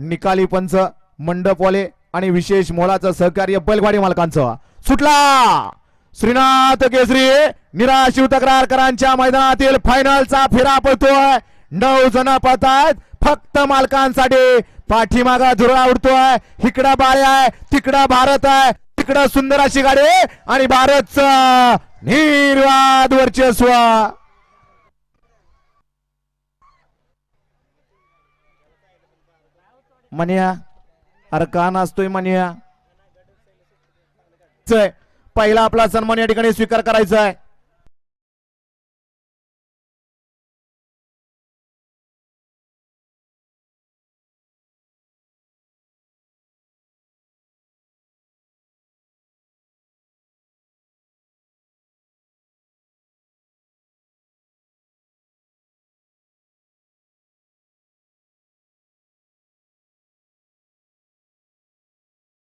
निकाली पंच मंडपवाले आणि विशेष मोलाचं सहकार्य बैलगाडी मालकांचं. सुटला! श्रीनाथ केसरी निराशिव तक्रारकरांच्या मैदानातील फायनलचा फेरा पडतोय. नऊ जण पळतायत फक्त मालकांसाठी. पाठीमागा धुरळा उडतोय. इकडं बाळे आहे तिकडं भारत आहे. तिकडं सुंदर अशी गाडी आणि भारतचं निर्वाद वर्चस्व. म्हणया अरे का नाचतोय म्हणया पहिला आपला सन्मान या ठिकाणी स्वीकार करायचा आहे.